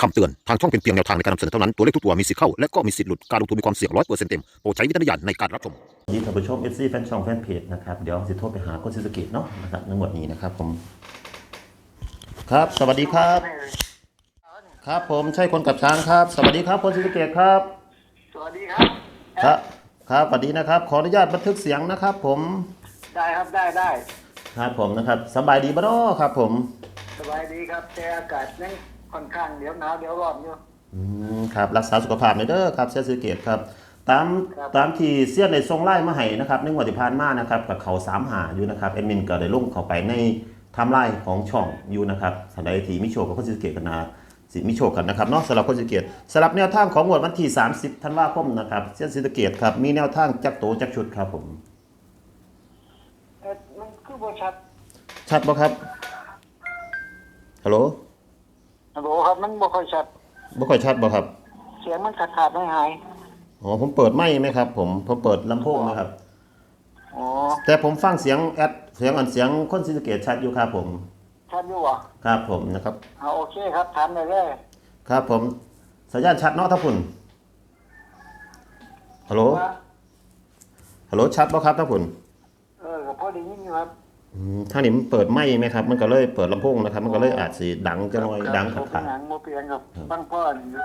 คำเตือน ทางช่องเป็นเพียงแนวทางในการนำเสนอเท่านั้น ตัวเลขทุกตัวมีสิทธิ์เข้า และก็มีสิทธิ์หลุด การลงทุนมีความเสี่ยงร้อยเปอร์เซ็นต์เต็ม โปรดใช้วิจารณญาณในการรับชมยินดีท่านผู้ชม FC แฟนช่องแฟนเพจนะครับ เดี๋ยวสิโทรไปหาคนศิสะเกตเนาะนะครับในหมวดนี้นะครับผม ครับ สวัสดีครับ ครับผมใช่คนกับช้างครับ สวัสดีครับคนศิสะเกตครับ สวัสดีครับ ครับ ครับ สวัสดีนะครับ ขออนุญาตบันทึกเสียงนะครับ ผม ได้ครับ ได้ได้ ครับผมนะครับ สบายดีบ้านาะครับผม สบายดีครับแต่อากาศยัง ค่อนข้างเดี๋ยวหนาวเดี๋ยวร้อนอยู่อืมครับรักษาสุขภาพหน่อยเด้อครับเสียศิสะเกตครับ ตามครับตามที่เสียในทรงไล่มาให้นะครับในงวดที่ผ่านมานะครับกับเขาสามหาอยู่นะครับเอ็มมินก็ได้ลงเข้าไปในไทม์ไลน์ของช่องอยู่นะครับสำหรับทีมิโชคกับคนศิสะเกตกันนาสิมิโชคกันนะครับเนาะสำหรับคนศิสะเกตสำหรับแนวทางของงวดวันที่ 30ธันวาคมนะครับเสียศิสะเกตครับมีแนวทางจักโตจักชุดครับผมเอ่อมันคือบ่ชัดชัดบ่ครับฮัลโหล ฮัลโหลครับมันบ่ค่อยชัดบ่ค่อยชัดบ่ครับ เสียงมันขาดขาดหายหายอ๋อผมเปิดไม่ไหมครับ ผมผมเปิดลำโพงนะครับอ๋อแต่ผมฟังเสียงแอดเสียงอันเสียงคนศรีสะเกตชัดอยู่ครับผม ชัดอยู่เหรอครับผมนะครับเอาโอเคครับถามได้เลยครับผมสัญญาณชัดเนาะท่านพุ่นฮัลโหลว่าฮัลโหลชัดป่ะครับท่านพุ่นเออก็พอได้ยินอยู่ครับอืม ถ้านี่มันเปิดไม่ไหมครับ มันก็เลยเปิดลำโพงนะครับ มันก็เลยอาจสีดังจะน้อยครับดังขัดบ่เป็ขันดหยังบ่เปลี่ยนครับบางพ่อนี่อยู่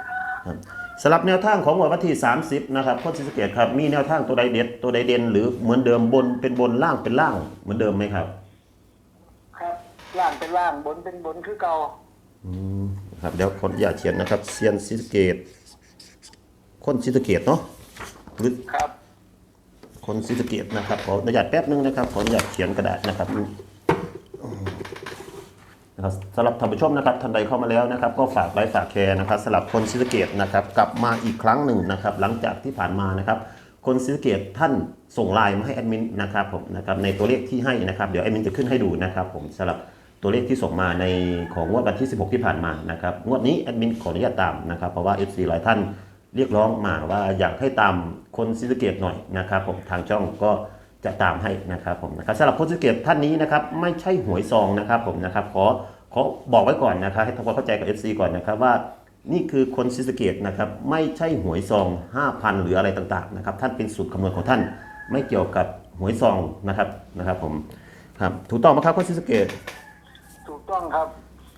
ครับสำหรับแนวทางของวันที่ 30 นะครับคนศรีสะเกตครับ มีแนวทางตัวใดเด็ดตัวใดเด่นหรือเหมือนเดิมบนเป็นบนล่างเป็นล่างเหมือนเดิมไหมครับ ครับล่างเป็นล่างบนเป็นบนคือเก่าอืมครับเดี๋ยวขออนุญาตเขียนนะครับเซียนศรีสะเกตคนศรีสะเกตเนาะหรือครับ คนศรีสเกตนะครับขออนุญาตแป๊บนึงนะครับขออนุญาตเขียนกระดาษนะครับนะครับสำหรับท่านผู้ชมนะครับท่านใดเข้ามาแล้วนะครับ ก็ฝากไลค์ฝากแชร์นะครับสำหรับคนศรีสเกตนะครับกลับมาอีกครั้งหนึ่งนะครับ หลังจากที่ผ่านมานะครับ คนศรีสเกตท่านส่งไลน์มาให้แอดมินนะครับผมนะครับในตัวเลขที่ให้นะครับเดี๋ยวแอดมินจะขึ้นให้ดูนะครับผมสำหรับตัวเลขที่ส่งมาในของงวดวันที่ 16 ที่ผ่านมานะครับงวดนี้แอดมินขออนุญาตตามนะครับเพราะว่า FC หลายท่าน เรียกร้องมาว่าอยากให้ตามคนศรีสะเกดหน่อยนะครับผมทางช่องก็จะตามให้นะครับผมนะครับสำหรับคนศรีสะเกดท่านนี้นะครับไม่ใช่หวยซองนะครับผมนะครับขอขอบอกไว้ก่อนนะครับให้ทำความเข้าใจกับ FC ก่อนนะครับว่านี่คือคนศรีสะเกดนะครับไม่ใช่หวยซอง 5,000 หรืออะไรต่างๆนะครับท่านเป็นสูตรคำนวณของท่านไม่เกี่ยวกับหวยซองนะครับนะครับผมครับถูกต้องไหมครับคนศรีสะเกดถูกต้องครับ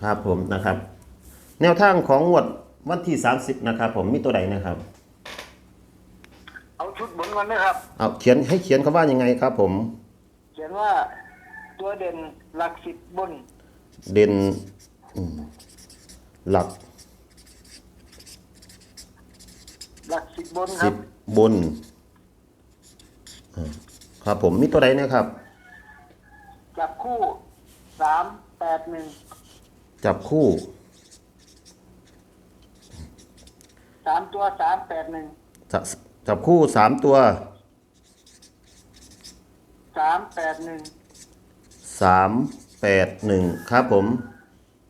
ครับผมนะครับ แนวทางของงวด วันที่ 30 นะครับผมมีตัวใดนะครับ เอาชุดบนก่อนนะครับ เอาเขียนให้เขียนคำว่ายังไงครับ ผม เขียนว่าตัวเด่นหลักสิบบน เด่นอืมหลักหลักสิบบนคสิรับบบนอ่าครับผมมีตัวใดนะครับ จับคู่สามแปดหนึ่งจับคู่ สามตัวสามแปดหนึ่งจับจับคู่สามตัวสามแปดหนึ่งสามแปดหนึ่งครับผม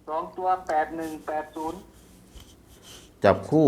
สองตัวแปดหนึ่งแปดศูนย์จับคู่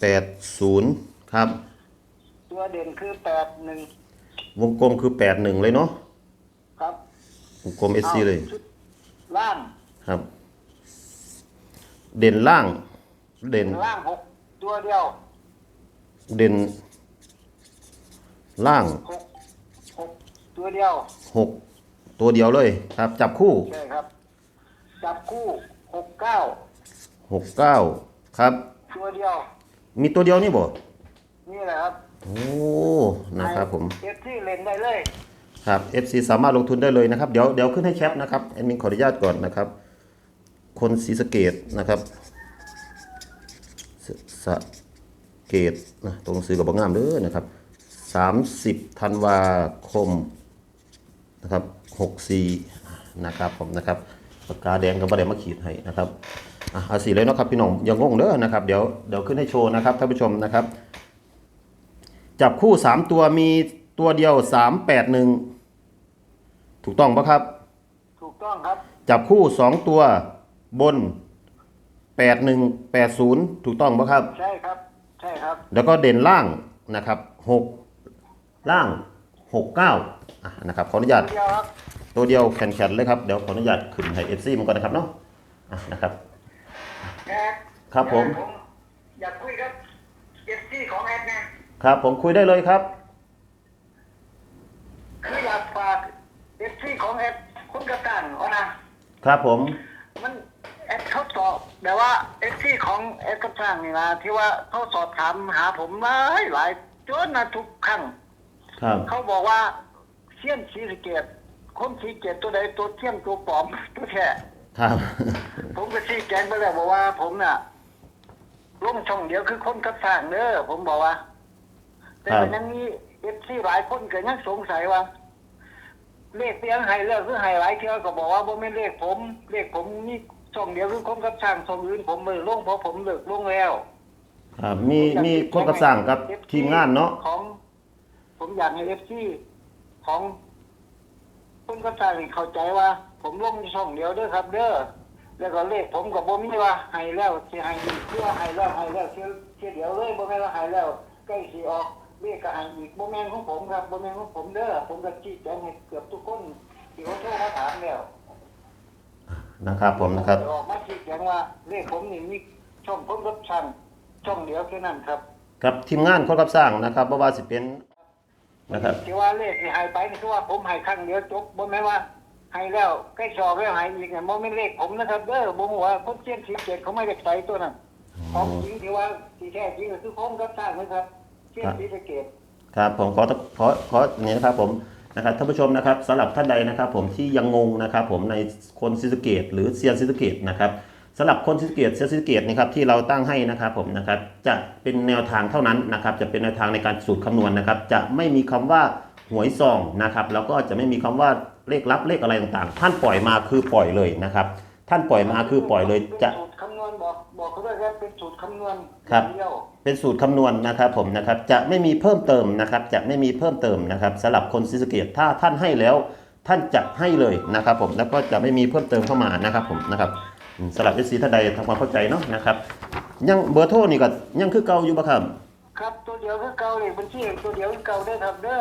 แปดศูนย์ครับ ตัวเด่นคือแปดหนึ่งวงกลมคือแปดหนึ่งเลยเนาะครับวงกลมเอซีเลย ชุดล่างครับ เด่นล่าง เด่น ล่างหกตัวเดียวเด่น ล่างหกหกตัวเดียวหกตัวเดียวเลยครับ จับคู่ใช่ครับ จับคู่หกเก้าหกเก้าครับ ตัวเดียว มีตัวเดียวนี่บ่นี่แหละครับโอ้นะครับผมเอฟที่เล่นได้เลยครับ FC สามารถลงทุนได้เลยนะครับ เดี๋ยวเดี๋ยวขึ้นให้แคปนะครับแอดมินขออนุญาตก่อนนะครับ คนศรีสะเกดนะครับสสะเกดนะตรงหนังสือกับบงามเด้อนะครับ30ธันวาคมนะครับ64นะครับผมนะครับปากกาแดงก็บ่ได้มาขีดให้นะครับ อะเอาสีเลยเนาะครับพี่น้องอย่างงงเด้อนะครับเดี๋ยวเดี๋ยวขึ้นให้โชว์นะครับท่านผู้ชมนะครับ จับคู่ 3 ตัวมีตัวเดียว 381 ถูกต้องปะครับ ถูกต้องครับ จับคู่ 2 ตัวบน 8180 ถูกต้องปะครับ ใช่ครับ ใช่ครับ แล้วก็เด่นล่างนะครับ6ล่าง 69อะนะครับขออนุญาตเดียวครับตัวเดียวแข็งๆเลยครับเดี๋ยวขออนุญาตขึ้นให้ FC มันก่อนนะครับเนาะอะนะครับแอด ครับผม อยากคุยครับเอฟซีของแอดนะครับ ผมคุยได้เลยครับคืออยากฝากเอฟซีของแอดคุณกระตันเขานะครับผม มันแอดเขาสอบแต่ว่าเอฟซีของแอดกระตันนี่นะที่ว่าเขาสอบถามหาผมหลายหลายจนนะทุกครั้งครับเขาบอกว่าเสี้ยนสีสะเกตคนสีเกตตัวใดตัวเทียมตัวปลอมตัวแท้ ครับ ผมก็ชี้แจงไปแล้วบอกว่า ผมน่ะลงช่องเดียวคือคนกับสร้างเด้อผมบอกว่า แต่ครับเป็นอย่างนี้เอฟซีหลายคนก็ยังสงสัยว่า เลขเตียงไห้เลิกคือไห้หลายเที่ยวก็บอกว่าบ่แม่นเลขผมเลขผมนี่ช่องเดียวคือคนกับสร้างช่องอื่นผมไม่ลงเพราะผมเลิกลงแล้ว ครับ มีมีคนกับสั่งกับทีมงานเนาะ ของ ผมอยากให้เอฟซีของคนกับสร้างนี่เข้าใจว่า ผมลงช่องเดียวเด้อครับ เด้อแล้วก็เลขผมกับบ่มีว่าให้แล้วสิให้อีกเพื่อให้แล้วให้แล้วเสียเสียเดียวเลยบ่แม่นว่าให้แล้วใกล้สิออกเลขก็ให้อีกบ่แม่นของผมครับบ่แม่นของผมเด้อผมก็ชี้แจงให้เกือบทุกคนที่เขาโทรมาถามแล้วนะครับผมนะครับออกมาชี้แจงว่าเลขผมนี่มีช่องผมกับช่างช่องเดียวแค่นั้นครับกับทีมงานคนกับสร้างนะครับบ่ว่าสิเป็นนะครับที่ว่าเลขที่หายไปนี่คือว่าผมใหายครั้งเดียวจบบ่แม่นว่า ให้แล้วใกล้ชอบแล้วใหายอีกเนี่ยบ่แม่นเลขผมนะครับเด้อบ่ฮู้ว่าคนเชียนสีเกตเขาไม่ได้ใส่ตัวนั้นของจริงที่ว่าที่แท้จริงก็คือผมกับสร้างนะครับเชียนสีเกตครับผมขอขอขออย่างนี้นะครับผมนะครับท่านผู้ชมนะครับสำหรับท่านใดนะครับผมที่ยังงงนะครับผมในคนซิสะเกตหรือเซียนซิสะเกตนะครับสำหรับคนซิสะเกตเซียนซิสะเกตนะครับที่เราตั้งให้นะครับผมนะครับจะเป็นแนวทางเท่านั้นนะครับจะเป็นแนวทางในการสูตรคำนวณนะครับจะไม่มีคำว่าหวยซองนะครับแล้วก็จะไม่มีคำว่า เลขลับเลขอะไรต่างๆ ท่านปล่อยมาคือปล่อยเลยนะครับ ท่านปล่อยมาคือปล่อยเลยจะเป็นสูตรคำนวณบอกบอกเขาด้วยครับเป็นสูตรคำนวณครับ เดียวเป็นสูตรคำนวณนะครับผมนะครับจะไม่มีเพิ่มเติมนะครับ จะไม่มีเพิ่มเติมนะครับสำหรับคนซิสะเกตถ้าท่านให้แล้ว ท่านจะให้เลยนะครับ ผมแล้วก็จะไม่มีเพิ่มเติมเข้ามานะครับ ผมนะครับอืมสำหรับเอซีท่านใดทำความเข้าใจเนาะนะครับยังเบอร์โทรนี่ก็ยังคือเก่าอยู่ปะครับ ครับตัวเดียวคือเก่าเลยบัญชีตัวเดียวคือเก่าได้อครับเด้อ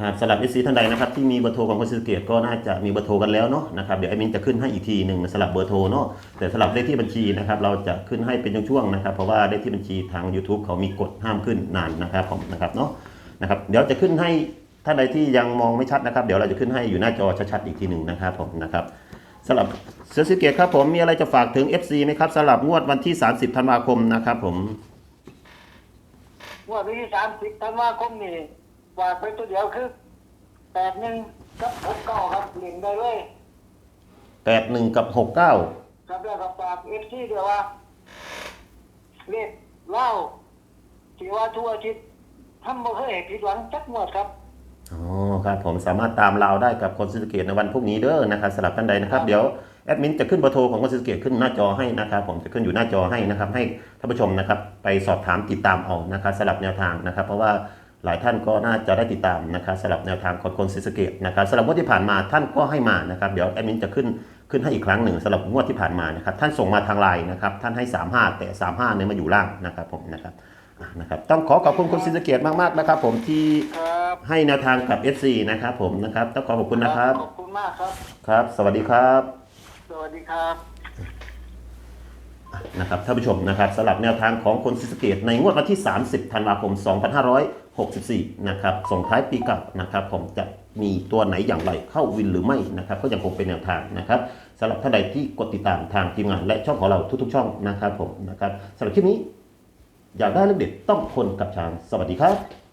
ครับสำหรับเอซีท่านใดนะครับที่มีเบอร์โทรของคนซิสะเกตก็น่าจะมีเบอร์โทรกันแล้วเนาะนะครับเดี๋ยวแอดมินจะขึ้นให้อีกทีหนึ่งสำหรับเบอร์โทรเนาะแต่สำหรับเลขที่บัญชีนะครับเราจะขึ้นให้เป็นช่วงๆนะครับ เพราะว่าเลขที่บัญชีทาง YouTube เขามีกฎห้ามขึ้นนานนะครับผมนะครับเนาะนะครับเดี๋ยวจะขึ้นให้ท่านใดที่ยังมองไม่ชัดนะครับ เดี๋ยวเราจะขึ้นให้อยู่หน้าจอชัดๆอีกทีหนึ่งนะครับผมนะครับสำหรับเสือซิสะเกตครับผมมีอะไรจะฝากถึง FC ไหมครับสำหรับงวดวันที่ 30ธันวาคมนะครับผมงวดวันที่สามสิบธันวาคมนี่ ฝากไปตัวเดียวคือแปดหนึ่งกับหกเก้าครับเลียงได้เลย81กับ69ครับแล้วก็ฝากเอฟซีด้วยว่าเลขเล่าที่ว่าทั่วอาทิตย์ทำบ่เคยเห็นผิดหวังจักงวดครับอ๋อครับผมสามารถตามเราได้กับคนซิสะเกตในวันพรุ่งนี้เด้อนะครับสำหรับท่านใดนะครับเดี๋ยวแอดมินจะขึ้นเบอร์โทรของคนซิสะเกตขึ้นหน้าจอให้นะครับ ผมจะขึ้นอยู่หน้าจอให้นะครับ ให้ท่านผู้ชมนะครับ ไปสอบถามติดตามเอานะครับสำหรับแนวทางนะครับ เพราะว่า หลายท่านก็น่าจะได้ติดตามนะครับสำหรับแนวทางของคนซิสะเกตนะครับสำหรับงวดที่ผ่านมาท่านก็ให้มานะครับเดี๋ยวแอดมินจะขึ้นขึ้นให้อีกครั้งหนึ่งสำหรับงวดที่ผ่านมานะครับท่านส่งมาทางไลน์นะครับท่านให้ 35 แต่ 35เนี่ยมาอยู่ล่างนะครับผมนะครับอะนะครับต้องขอขอบคุณคุณซิสะเกตมากๆนะครับผมที่ครับให้แนวทางกับ FC นะครับผมนะครับต้องขอขอบคุณนะครับ ขอบคุณมากครับ ครับ สวัสดีครับ สวัสดีครับ นะครับท่านผู้ชมนะครับสำหรับแนวทางของคนศรีสะเกตในงวดวันที่ 30 ธันวาคม 2564 นะครับส่งท้ายปีเก่านะครับผมจะมีตัวไหนอย่างไรเข้าวินหรือไม่นะครับก็ยังคงเป็นแนวทางนะครับสำหรับท่านใดที่กดติดตามทางทีมงานและช่องของเราทุกๆ ช่องนะครับผมนะครับสำหรับคลิปนี้ อยากได้เลขเด็ดต้องคนกับช้างสวัสดีครับ